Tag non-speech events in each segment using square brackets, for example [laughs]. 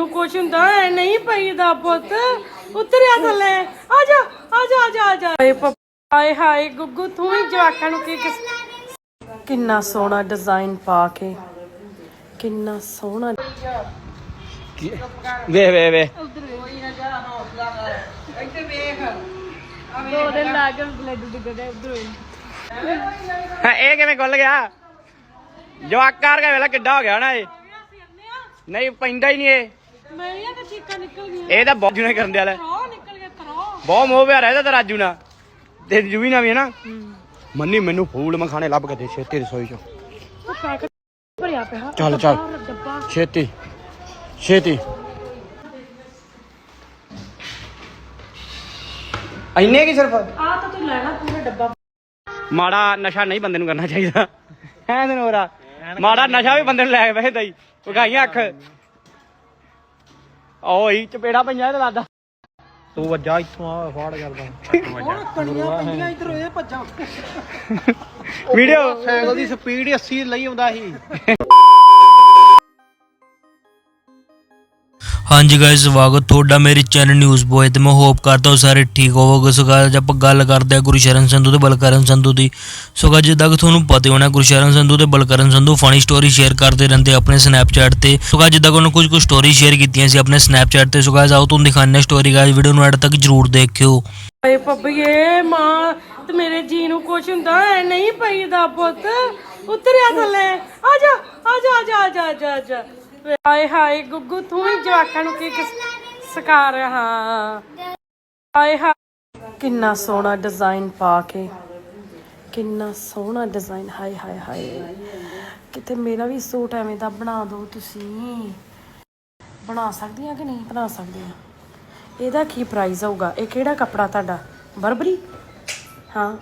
ਨੂੰ ਕੁਛ ਹੁੰਦਾ ਐ ਨਹੀਂ ਪਈਦਾ ਪੁੱਤ। ਉਤਰਿਆ ਥੱਲੇ। ਆ ਜਾ ਆ ਜਾ ਆ ਜਾ ਆ ਜਾ। ਹਾਏ ਪਾ- ਹਾਏ ਹਾਏ ਗੁੱਗੂ ਤੂੰ ਹੀ ਜਵਾਕਾਂ ਨੂੰ ਕੀ ਕਿਸ ਕਿੰਨਾ ਸੋਹਣਾ ਡਿਜ਼ਾਈਨ ਪਾ ਕੇ। ਕਿੰਨਾ ਸੋਹਣਾ ਵੇ ਵੇ ਵੇ। ਦੋ ਦਿਨ ਲਾ ਕੇ ਬਲੱਡ ਡਿੱਗਦੇ ਉਧਰੋਂ ਹਾਂ, ਇਹ ਕਿਵੇਂ ਖੁੱਲ ਗਿਆ? ਜਵਾਕਾਰ ਦਾ ਵੇਲਾ ਕਿੱਡਾ ਹੋ ਗਿਆ ਨਾ ਇਹ। ਨਹੀਂ ਪੈਂਦਾ ਹੀ ਨਹੀਂ ਇਹ। ਮੇਰੀਆਂ ਤਾਂ ਚੀਕਾਂ ਨਿਕਲ ਗਈਆਂ। ਇਹ ਤਾਂ ਬਹੁਤ ਜੁਨੇ ਕਰਨ ਦੇ ਵਾਲਾ। ਤਰੋ ਨਿਕਲ ਗਿਆ ਤਰੋ ਬਹੁਤ ਮੋਹ ਪਿਆਰਾ ਇਹਦਾ ਤਾਂ ਰਾਜੂ ਨਾਲ। ਤੇ ਜੂਵੀ ਨਾਲ ਵੀ ਹੈ ਨਾ? ਮੰਨੀ ਮੈਨੂੰ ਫੂਲ ਮਖਾਣੇ ਲੱਭ ਕੇ ਦੇ ਛੇਤੀ ਰਸੋਈ ਚੋਂ। ਉਹ ਪੈਕ ਭਰਿਆ ਪਿਆ। ਚੱਲ ਚੱਲ। ਡੱਬਾ। ਛੇਤੀ। ਛੇਤੀ। ਇੰਨੇ ਕੀ ਸਿਰਫ? ਆ ਤਾਂ ਤੂੰ ਲੈਣਾ ਪੂਰਾ ਡੱਬਾ। ਮਾੜਾ ਨਸ਼ਾ ਨਹੀਂ ਬੰਦੇ ਨੂੰ ਕਰਨਾ ਚਾਹੀਦਾ। ਹੈ ਤੈਨੂੰ ਹੋਰਾ ਮਾੜਾ ਨਸ਼ਾ ਵੀ ਬੰਦੇ ਨੂੰ ਲੈ ਕੇ ਬਹਿਦਾ ਹੀ ਵਗਾਈਆਂ ਅੱਖ। ਓਏ ਚਪੇੜਾ ਪਈਆਂ ਇਹਦੇ ਲਾਦਾ। ਤੂੰ ਵੱਜਾ ਇੱਥੋਂ ਆ ਫਾੜ ਕਰਦਾ। ਕਣੀਆਂ ਪੈਂਦੀਆਂ ਇਧਰ ਇਹ ਭੱਜਾਂ। ਵੀਡੀਓ। ਸਾਈਕਲ ਦੀ ਸਪੀਡ 80 ਲਈ ਆਉਂਦਾ ਸੀ। ਹਾਂਜੀ ਗਾਇਸ ਸਵਾਗਤ ਤੁਹਾਡਾ ਮੇਰੇ ਚੈਨਲ ਨਿਊਜ਼ ਬੋਏ ਤੇ ਮੈਂ ਹੋਪ ਕਰਦਾ ਹਾਂ ਸਾਰੇ ਠੀਕ ਹੋਵੋਗੇ। ਸੋ guys, ਆਪਾਂ ਗੱਲ ਕਰਦੇ ਹਾਂ ਗੁਰਸ਼ਰਨ ਸੰਧੂ ਤੇ ਬਲਕਰਨ ਸੰਧੂ ਦੀ। ਸੋ guys, ਜਿੱਦਾਂ ਕਿ ਤੁਹਾਨੂੰ ਪਤਾ ਹੋਣਾ ਗੁਰਸ਼ਰਨ ਸੰਧੂ ਤੇ Balkaran Sandhu funny story share ਕਰਦੇ ਰਹਿੰਦੇ ਆਪਣੇ ਸਨੈਪਚੈਟ ਤੇ। ਸੋ guys, ਜਿੱਦਾਂ ਕਿ ਉਹਨਾਂ ਕੁਝ ਕੁ ਸਟੋਰੀ ਸ਼ੇਅਰ ਕੀਤੀਆਂ ਸੀ ਆਪਣੇ ਸਨੈਪਚੈਟ ਤੇ। ਸੋ guys, ਆਓ ਤੁਹਾਨੂੰ ਦਿਖਾਉਂਦੇ ਸਟੋਰੀ ਗਾਇਸ ਵੀਡੀਓ ਨੂੰ ਐਡ ਤੱਕ ਜਰੂਰ ਦੇਖਿਓ। ਓਏ ਪੱਬੀਏ ਮਾਂ ਤੇ ਮੇਰੇ ਜੀ ਨੂੰ ਕੁਛ ਹੁੰਦਾ ਐ ਨਹੀਂ ਪਈਦਾ ਪੁੱਤ। ਉਤਰਿਆ ਥੱਲੇ। ਆ ਜਾ ਆ ਜਾ ਆ ਜਾ ਆ ਜਾ, ਆ ਜਾ। ਆ ਜਾ ਹਾਏ ਹਾਏ ਗੁੱਗੂ ਤੂੰ ਹੀ ਜਵਾਕਾਂ ਨੂੰ ਕੀ ਸਿਖਾ ਰਿਹਾ? ਹਾਏ ਹਾਏ। ਕਿੰਨਾ ਸੋਹਣਾ ਡਿਜ਼ਾਈਨ ਪਾ ਕੇ। ਕਿੰਨਾ ਸੋਹਣਾ ਡਿਜ਼ਾਈਨ ਹਾਏ ਹਾਏ ਹਾਏ। ਕਿਤੇ ਮੇਰਾ ਵੀ ਸੂਟ ਐਵੇਂ ਦਾ ਬਣਾ ਦਿਓ ਤੁਸੀਂ। ਬਣਾ ਸਕਦੀਆਂ ਕਿ ਨਹੀਂ ਬਣਾ ਸਕਦੀਆਂ? ਇਹਦਾ ਕੀ ਪ੍ਰਾਈਸ ਹੋਊਗਾ ਇਹ ਕਿਹੜਾ ਕੱਪੜਾ ਤੁਹਾਡਾ? ਬਰਬਰੀ? ਹਾਂ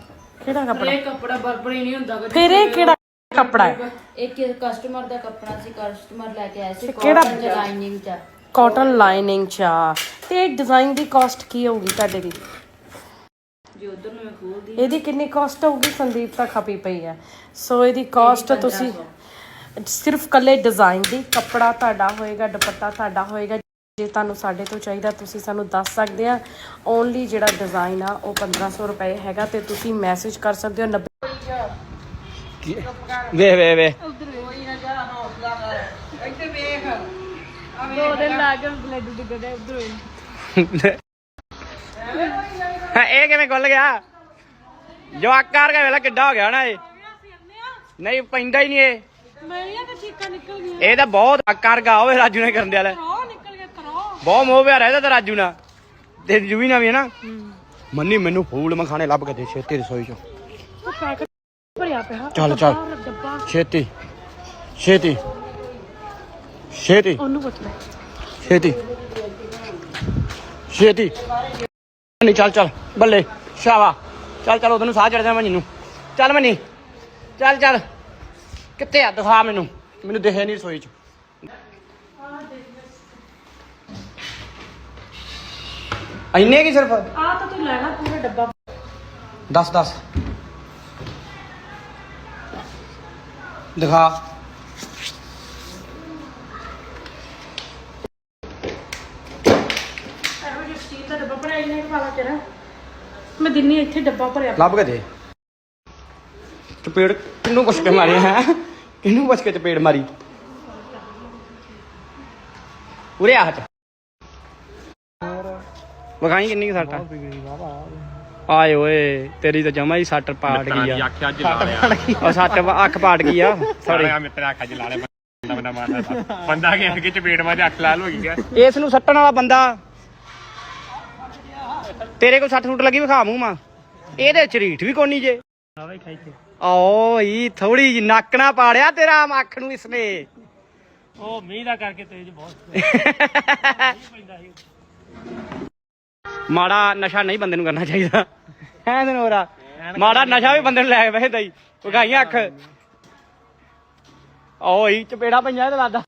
ਕਿਹੜਾ ਕੱਪੜਾ? ਇਹ ਕੱਪੜਾ ਬਰਬਰੀ ਨਹੀਂ ਹੁੰਦਾ। ਫਿਰ ਇਹ ਕਿਹੜਾ ਕੱਪੜਾ ਹੈ। ਇੱਕ ਕਸਟਮਰ ਦਾ ਕੱਪੜਾ ਸੀ ਕਸਟਮਰ ਲੈ ਕੇ ਆਇਆ ਸੀ ਕਿਹੜਾ- cotton ਚ ਲਾਈਨਿੰਗ ਚ। ਕਾਟਨ ਲਾਈਨਿੰਗ ਚ ਆ। ਤੇ ਡਿਜ਼ਾਈਨ ਦੀ ਕਾਸਟ ਕੀ ਹੋਊਗੀ ਤੁਹਾਡੇ ਦੀ ਜੀ ਉਧਰ ਨੂੰ ਮੈਂ ਖੋਲਦੀ ਇਹਦੀ ਕਿੰਨੀ ਕਾਸਟ ਹੋਊਗੀ? ਸੰਦੀਪ ਤਾਂ ਖਪੀ ਪਈ ਹੈ। ਸੋ ਇਹਦੀ ਕਾਸਟ ਤੁਸੀਂ ਸਿਰਫ ਕੱਲੇ ਡਿਜ਼ਾਈਨ ਦੀ ਕੱਪੜਾ ਤੁਹਾਡਾ ਹੋਏਗਾ ਦੁਪੱਟਾ ਤੁਹਾਡਾ ਹੋਏਗਾ। ਜੇ ਤੁਹਾਨੂੰ ਸਾਡੇ ਤੋਂ ਚਾਹੀਦਾ ਤੁਸੀਂ ਸਾਨੂੰ ਦੱਸ ਸਕਦੇ ਆ। ਓਨਲੀ ਜਿਹੜਾ ਡਿਜ਼ਾਈਨ ਆ ਉਹ 1500 ਰੁਪਏ ਹੈਗਾ ਤੇ ਤੁਸੀਂ ਮੈਸੇਜ ਕਰ ਸਕਦੇ ਹੋ। 90 ਵੇ ਵੇ ਵੇ ਦੋ ਦਿਨ ਲਾ ਕੇ ਬਲੱਡ ਡਿੱਗਦੇ ਉਧਰੋਂ ਹਾਂ, ਇਹ ਕਿਵੇਂ ਖੁੱਲ ਗਿਆ? ਜਵਾਕਾਰ ਦਾ ਵੇਲਾ ਕਿੱਡਾ ਹੋ ਗਿਆ ਨਾ ਇਹ। ਨਹੀਂ ਪੈਂਦਾ ਹੀ ਨਹੀਂ ਇਹ। ਮੇਰੀਆਂ ਤਾਂ ਚੀਕਾਂ ਨਿਕਲ ਗਈਆਂ। ਇਹ ਤਾਂ ਬਹੁਤ ਆਕਾਰ ਗਾ ਹੋਵੇ ਰਾਜੂ ਨੇ ਕਰਨ ਦੇ ਵਾਲਾ। ਤਰੋ ਨਿਕਲ ਗਿਆ ਤਰੋ ਬਹੁਤ ਮੋਹ ਪਿਆਰਾ ਇਹਦਾ ਤਾਂ ਰਾਜੂ ਨਾਲ। ਤੇ ਜੂਵੀ ਨਾਲ ਵੀ ਹੈ ਨਾ। ਮੰਨੀ ਮੈਨੂੰ ਫੂਲ ਮਖਾਣੇ ਲੱਭ ਕੇ ਦੇ ਛੇਤੀ ਰਸੋਈ ਚੋਂ। ਭਰਿਆ ਪਿਆ। ਚੱਲ ਚੱਲ। ਡੱਬਾ ਛੇਤੀ। ਛੇਤੀ। ਛੇਤੀ। ਉਹਨੂੰ ਪੁੱਛ ਲੈ। ਛੇਤੀ। ਛੇਤੀ। ਨਹੀਂ ਚੱਲ ਚੱਲ। ਬੱਲੇ ਸ਼ਾਵਾ ਚੱਲ ਚੱਲ ਉਹਨੂੰ ਸਾਹ ਚੜ ਜਾ ਮਨੀ ਚੱਲ ਮਨੀ। ਚੱਲ ਚੱਲ। ਕਿੱਥੇ ਆ? ਦਿਖਾ ਮੈਨੂੰ। ਮੈਨੂੰ ਦਿਖੇ ਨਹੀਂ ਰਸੋਈ ਚ। ਇੰਨੇ ਕੀ ਸਿਰਫ? ਆ ਤਾਂ ਤੂੰ ਲੈਣਾ ਪੂਰਾ ਡੱਬਾ। ਦੱਸ ਦੱਸ। ਦਿਖਾ। ਇਹੋ ਜਿਹੀ ਸਟੀਲ ਦਾ ਡੱਬਾ ਭਰਿਆ ਇਹਨੇ ਵਾਲਾ ਤੇਰਾ। ਮੈਂ ਦਿੰਨੀ ਇੱਥੇ ਡੱਬਾ ਭਰਿਆ। ਲੱਭ ਕੇ ਦੇ। ਚਪੇੜ ਕਿੰਨੂੰ ਪੁੱਛ ਕੇ ਮਾਰੀ ਹੈ? ਕਿੰਨੂੰ ਪੁੱਛ ਕੇ ਚਪੇੜ ਮਾਰੀ? ਉਰੇ ਆ ਹਟ ਵਗਾਈ ਕਿੰਨੀ ਕੁ ਸੱਟ ਆ? ਆਏ ਓਏ ਤੇਰੀ ਤਾਂ ਜਮਾ ਹੀ ਸੱਟ ਪਾਟ ਗਈ ਆ। ਆਖਿਆ ਅੱਜ ਲਾ ਲਿਆ। ਉਹ ਸੱਟ ਅੱਖ ਪਾਟ ਗਈ ਆ ਸੌਰੀ ਸਾਲਿਆ ਮਿੱਤਰ ਆਖਿਆ ਅੱਜ ਲਾ ਲਿਆ ਬੰਦਾ ਬੰਦਾ ਮਾਰਦਾ ਤਾ। ਬੰਦਾ ਗਿਆ ਕਿ ਚਪੇੜ ਮਾਰ ਅੱਖ ਲਾਲ ਹੋ ਗਈ ਆ। ਇਸ ਨੂੰ ਸੱਟਣ ਵਾਲਾ ਬੰਦਾ। ਤੇਰੇ ਕੋਲ ਸੱਟ ਸੁੱਟ ਲੱਗੀ ਵਿਖਾ ਮੂੰਹ ਮਾ। ਇਹਦੇ ਚਰੀਠ ਵੀ ਕੋਨੀ ਜੇ। ਓ ਹੀ ਥੋੜੀ ਜੀ ਨੱਕ ਨਾ ਪਾੜਿਆ ਤੇਰਾ ਅੱਖ ਨੂੰ ਇਸਨੇ। ਉਹ ਮੀਂਹ ਦਾ ਕਰਕੇ ਤੇਜ਼ ਬਹੁਤ। [laughs] ਮਾੜਾ ਨਸ਼ਾ ਨਹੀਂ ਬੰਦੇ ਨੂੰ ਕਰਨਾ ਚਾਹੀਦਾ। ਹੈ ਤੈਨੂੰ ਹੋਰਾ ਮਾੜਾ ਨਸ਼ਾ ਵੀ ਬੰਦੇ ਨੂੰ ਲੈ ਕੇ ਬਹਿਦਾ ਹੀ ਵਗਾਈਆਂ ਅੱਖ। ਓਏ ਚਪੇੜਾ ਪਈਆਂ ਇਹਦੇ ਲਾਦਾ।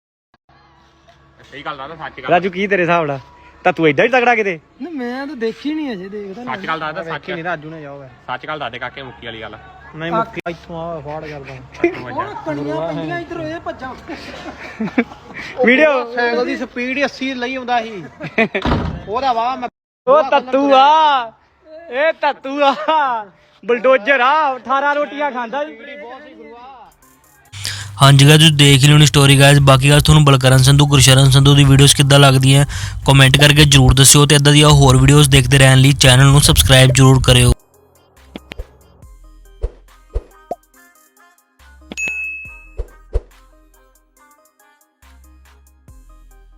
ਸਹੀ ਗੱਲ ਦੱਸਦਾ ਸੱਚ ਗੱਲ। ਰਾਜੂ ਕੀ ਤੇਰੇ ਹਿਸਾਬ ਨਾਲ? ਤਾਂ ਤੂੰ ਐਡਾ ਹੀ ਤਗੜਾ ਕਿਤੇ? ਨਹੀਂ ਮੈਂ ਤਾਂ ਦੇਖੀ ਨਹੀਂ ਅਜੇ ਦੇਖਦਾ ਸੱਚ ਗੱਲ ਦੱਸਦਾ ਸੱਚ। ਰਾਜੂ ਨੇ ਜਾਓਗਾ ਸੱਚ ਗੱਲ ਦੱਸਦੇ ਕਾਕੇ ਮੁੱਕੀ ਵਾਲੀ ਗੱਲ। ਨਹੀਂ ਮੁੱਕੀ ਇੱਥੋਂ ਆ ਫਾੜ ਕਰਦਾ। ਮਜ਼ਾ ਕਣੀਆਂ ਪੈਂਦੀਆਂ ਇਧਰ ਇਹ ਭੱਜਾਂ। ਵੀਡੀਓ। ਸਾਈਕਲ ਦੀ ਸਪੀਡ ਹੀ 80 ਲਈ ਆਉਂਦਾ ਸੀ। [laughs] ਉਹਦਾ ਵਾਹ ਮੈਂ ਉਹ ਤੱਤੂ ਆ। ਇਹ ਤੱਤੂ ਆ। ਬਲਡੋਜ਼ਰ ਆ। 18 ਰੋਟੀਆਂ ਖਾਂਦਾ ਜੀ। ਹਾਂਜੀ ਗਾਇਸ ਤੁਸੀਂ ਦੇਖ ਲਿਓ ਨੀ ਸਟੋਰੀ ਗਾਇਜ਼ ਬਾਕੀ ਗੱਲ ਤੁਹਾਨੂੰ ਬਲਕਰਨ ਸੰਧੂ, ਗੁਰਸ਼ਰਨ ਸੰਧੂ ਦੀ ਵੀਡੀਓਜ਼ ਕਿੱਦਾਂ ਲੱਗਦੀਆਂ ਕਮੈਂਟ ਕਰਕੇ ਜਰੂਰ ਦੱਸਿਓ ਤੇ ਇਦਾਂ ਦੀਆਂ ਹੋਰ ਵੀਡੀਓਜ਼ ਦੇਖਦੇ ਰਹਿਣ ਲਈ ਚੈਨਲ ਨੂੰ ਸਬਸਕ੍ਰਾਈਬ ਜਰੂਰ ਕਰਿਓ।